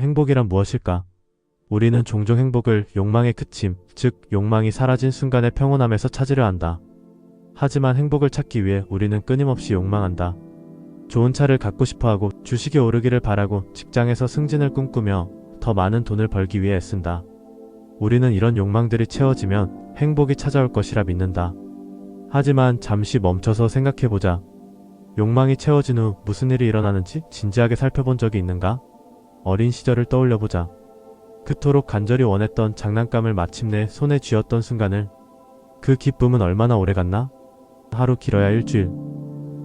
행복이란 무엇일까? 우리는 종종 행복을 욕망의 그침, 즉 욕망이 사라진 순간의 평온함에서 찾으려 한다. 하지만 행복을 찾기 위해 우리는 끊임없이 욕망한다. 좋은 차를 갖고 싶어 하고 주식이 오르기를 바라고 직장에서 승진을 꿈꾸며 더 많은 돈을 벌기 위해 애쓴다. 우리는 이런 욕망들이 채워지면 행복이 찾아올 것이라 믿는다. 하지만 잠시 멈춰서 생각해보자. 욕망이 채워진 후 무슨 일이 일어나는지 진지하게 살펴본 적이 있는가? 어린 시절을 떠올려 보자. 그토록 간절히 원했던 장난감을 마침내 손에 쥐었던 순간을 그 기쁨은 얼마나 오래 갔나? 하루 길어야 일주일.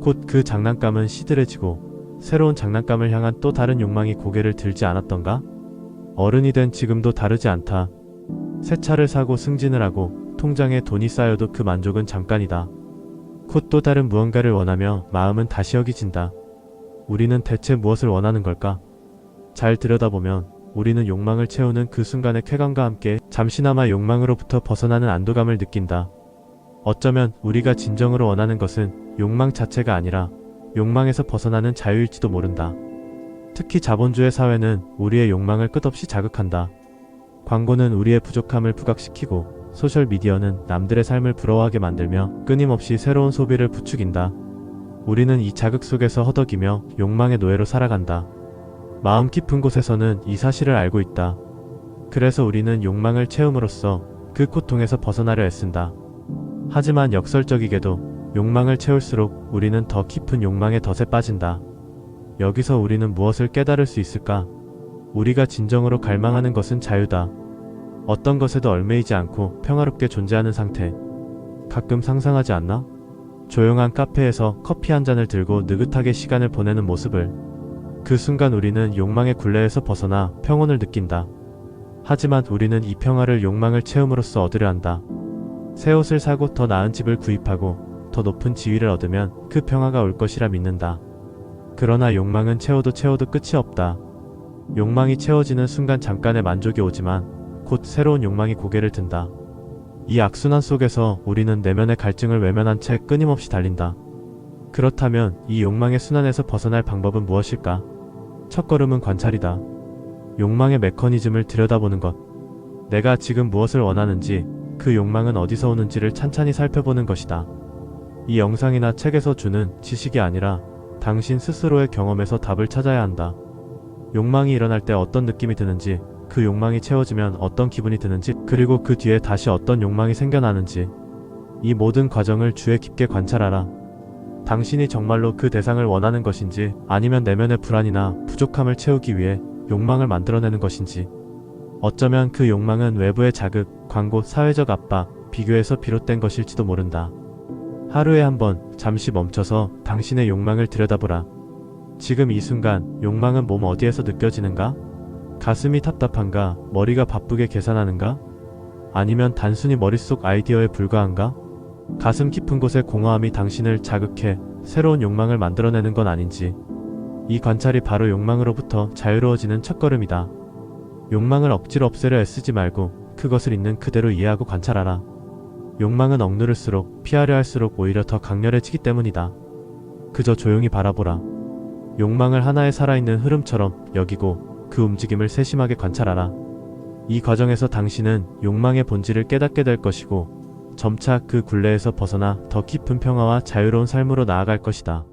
곧 그 장난감은 시들해지고 새로운 장난감을 향한 또 다른 욕망이 고개를 들지 않았던가? 어른이 된 지금도 다르지 않다. 새 차를 사고 승진을 하고 통장에 돈이 쌓여도 그 만족은 잠깐이다. 곧 또 다른 무언가를 원하며 마음은 다시 여기진다. 우리는 대체 무엇을 원하는 걸까? 잘 들여다보면 우리는 욕망을 채우는 그 순간의 쾌감과 함께 잠시나마 욕망으로부터 벗어나는 안도감을 느낀다. 어쩌면 우리가 진정으로 원하는 것은 욕망 자체가 아니라 욕망에서 벗어나는 자유일지도 모른다. 특히 자본주의 사회는 우리의 욕망을 끝없이 자극한다. 광고는 우리의 부족함을 부각시키고 소셜미디어는 남들의 삶을 부러워하게 만들며 끊임없이 새로운 소비를 부추긴다. 우리는 이 자극 속에서 허덕이며 욕망의 노예로 살아간다. 마음 깊은 곳에서는 이 사실을 알고 있다. 그래서 우리는 욕망을 채움으로써 그 고통에서 벗어나려 애쓴다. 하지만 역설적이게도 욕망을 채울수록 우리는 더 깊은 욕망의 덫에 빠진다. 여기서 우리는 무엇을 깨달을 수 있을까? 우리가 진정으로 갈망하는 것은 자유다. 어떤 것에도 얽매이지 않고 평화롭게 존재하는 상태. 가끔 상상하지 않나? 조용한 카페에서 커피 한 잔을 들고 느긋하게 시간을 보내는 모습을. 그 순간 우리는 욕망의 굴레에서 벗어나 평온을 느낀다. 하지만 우리는 이 평화를 욕망을 채움으로써 얻으려 한다. 새 옷을 사고 더 나은 집을 구입하고 더 높은 지위를 얻으면 그 평화가 올 것이라 믿는다. 그러나 욕망은 채워도 채워도 끝이 없다. 욕망이 채워지는 순간 잠깐의 만족이 오지만 곧 새로운 욕망이 고개를 든다. 이 악순환 속에서 우리는 내면의 갈증을 외면한 채 끊임없이 달린다. 그렇다면 이 욕망의 순환에서 벗어날 방법은 무엇일까? 첫 걸음은 관찰이다. 욕망의 메커니즘을 들여다보는 것. 내가 지금 무엇을 원하는지, 그 욕망은 어디서 오는지를 찬찬히 살펴보는 것이다. 이 영상이나 책에서 주는 지식이 아니라 당신 스스로의 경험에서 답을 찾아야 한다. 욕망이 일어날 때 어떤 느낌이 드는지, 그 욕망이 채워지면 어떤 기분이 드는지, 그리고 그 뒤에 다시 어떤 욕망이 생겨나는지, 이 모든 과정을 주의 깊게 관찰하라. 당신이 정말로 그 대상을 원하는 것인지, 아니면 내면의 불안이나 부족함을 채우기 위해 욕망을 만들어내는 것인지, 어쩌면 그 욕망은 외부의 자극, 광고, 사회적 압박, 비교에서 비롯된 것일지도 모른다. 하루에 한 번 잠시 멈춰서 당신의 욕망을 들여다보라. 지금 이 순간 욕망은 몸 어디에서 느껴지는가? 가슴이 답답한가? 머리가 바쁘게 계산하는가? 아니면 단순히 머릿속 아이디어에 불과한가? 가슴 깊은 곳의 공허함이 당신을 자극해 새로운 욕망을 만들어내는 건 아닌지. 이 관찰이 바로 욕망으로부터 자유로워지는 첫걸음이다. 욕망을 억지로 없애려 애쓰지 말고 그것을 있는 그대로 이해하고 관찰하라. 욕망은 억누를수록 피하려 할수록 오히려 더 강렬해지기 때문이다. 그저 조용히 바라보라. 욕망을 하나의 살아있는 흐름처럼 여기고 그 움직임을 세심하게 관찰하라. 이 과정에서 당신은 욕망의 본질을 깨닫게 될 것이고 점차 그 굴레에서 벗어나 더 깊은 평화와 자유로운 삶으로 나아갈 것이다.